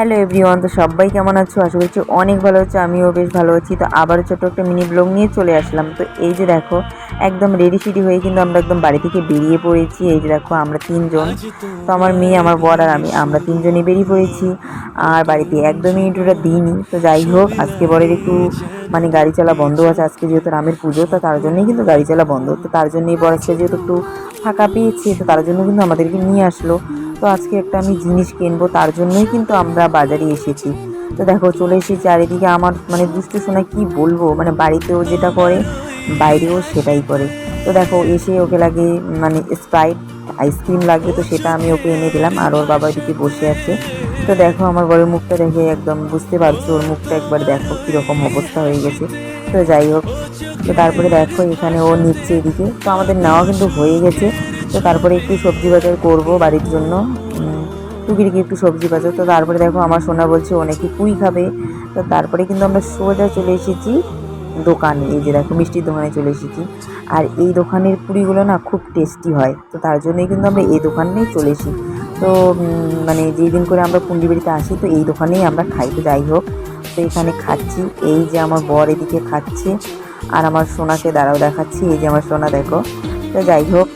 Hello everyone তো সবাই কেমন আছো? আশা করছি অনেক ভালো আছো, আমিও বেশ ভালো আছি। তো আবারও ছোটো একটা মিনি ব্লগ নিয়ে চলে আসলাম। তো এই যে দেখো, একদম রেডি সিডি হয়ে কিন্তু আমরা একদম বাড়ি থেকে বেরিয়ে পড়েছি। এই যে দেখো, আমরা তিনজন। তো আমার মেয়ে, আমার বর আর আমি, আমরা তিনজনই বেরিয়ে পড়েছি। আর বাড়িতে একদমই ইন্টুটা দিইনি। তো যাই হোক, আজকে বরের একটু মানে গাড়ি চালা বন্ধ আছে। আজকে যেহেতু রামের পুজো, তো তার জন্যই কিন্তু গাড়ি চালা বন্ধ। তো তার জন্যই বর আজকে যেহেতু একটু ফাঁকা পেয়েছি, তো তার জন্য কিন্তু আমাদেরকে নিয়ে আসলো। তো আজকে একটা আমি জিনিস কিনবো, তার জন্যই কিন্তু আমরা বাজারে এসেছি। তো দেখো, চলে এসেছি চারিদিকে। আমার মানে দুষ্টু শোনা কি বলব? মানে বাড়িতেও যেটা করে, বাইরেও সেটাই করে। তো দেখো, এসে ওকে লাগে মানে স্প্রাইট আইসক্রিম লাগবে, তো সেটা আমি ওকে এনে দিলাম। আর ওর বাবা দিকে বসে আছে। তো দেখো, আমার বড়ের মুখটা দেখে একদম বুঝতে পারছ, ওর মুখটা একবার দেখো কীরকম অবস্থা হয়ে গেছে। তো যাই হোক, তো তারপরে দেখো, এখানে ও নিচ্ছে এদিকে। তো আমাদের নেওয়া কিন্তু হয়ে গেছে। তো তারপরে একটু সবজি বাজার করব বাড়ির জন্য। টুকিটিকি একটু সবজি বাজার তো তারপরে দেখো আমার সোনা বলছে, ও নাকি পুরি খাবে। তো তারপরে কিন্তু আমরা সোজা চলে এসেছি দোকানে এই যে দেখো, মিষ্টির দোকানে চলে এসেছি। আর এই দোকানের পুরিগুলো না খুব টেস্টি হয়। তো তার জন্যই কিন্তু আমরা এই দোকানেই চলে এসি তো মানে যেই দিন করে আমরা পুন্ডিবাড়িতে আসি, তো এই দোকানেই আমরা খাই। তো যাই হোক, তো এখানে খাচ্ছি। এই যে আমার বর এদিকে খাচ্ছে। আর আমার সোনাকে দাঁড়াও দেখাচ্ছি। এই যে আমার সোনা, দেখো। তো যাই হোক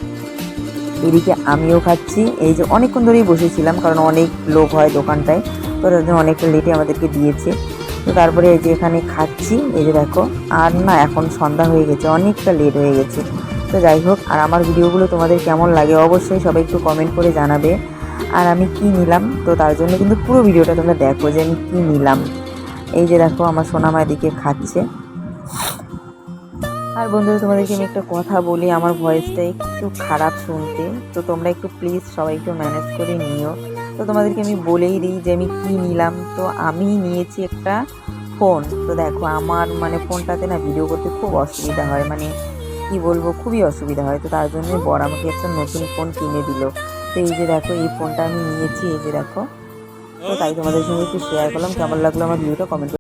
এদিকে আমিও খাচ্ছি। এই যে অনেকক্ষণ ধরেই বসেছিলাম, কারণ অনেক লোক হয় দোকানটায়। তো তার জন্য অনেকটা লেটে আমাদেরকে দিয়েছে। তো তারপরে এই যে এখানে খাচ্ছি, এই যে দেখো, আর না এখন সন্ধ্যা হয়ে গেছে, অনেকটা লেট হয়ে গেছে। তো যাই হোক, আর আমার ভিডিওগুলো তোমাদের কেমন লাগে অবশ্যই সবাই একটু কমেন্ট করে জানাবে। আর আমি কি নিলাম? তো তার জন্য কিন্তু পুরো ভিডিওটা তোমরা দেখো যে আমি কী নিলাম। এই যে দেখো, আমার সোনামা এদিকে খাচ্ছে। আর বন্ধুরা, তোমাদেরকে আমি একটা কথা বলি, আমার ভয়েসটা একটু খারাপ শুনতে। তো তোমরা একটু প্লিজ সবাই একটু ম্যানেজ করে নিও। তো তোমাদেরকে আমি বলেই দিই যে আমি কী নিলাম। তো আমি নিয়েছি একটা ফোন তো দেখো, আমার মানে ফোনটাতে না ভিডিও করতে খুব অসুবিধা হয়। মানে কি বলব, খুবই অসুবিধা হয়। তো তার জন্য বড় আমাকে একটা নতুন ফোন কিনে দিল। তো এই যে দেখো, এই ফোনটা আমি নিয়েছি, এই যে দেখো। তো তাই তোমাদের সঙ্গে একটু শেয়ার করলাম। কেমন লাগল আমার ভিডিওটা কমেন্ট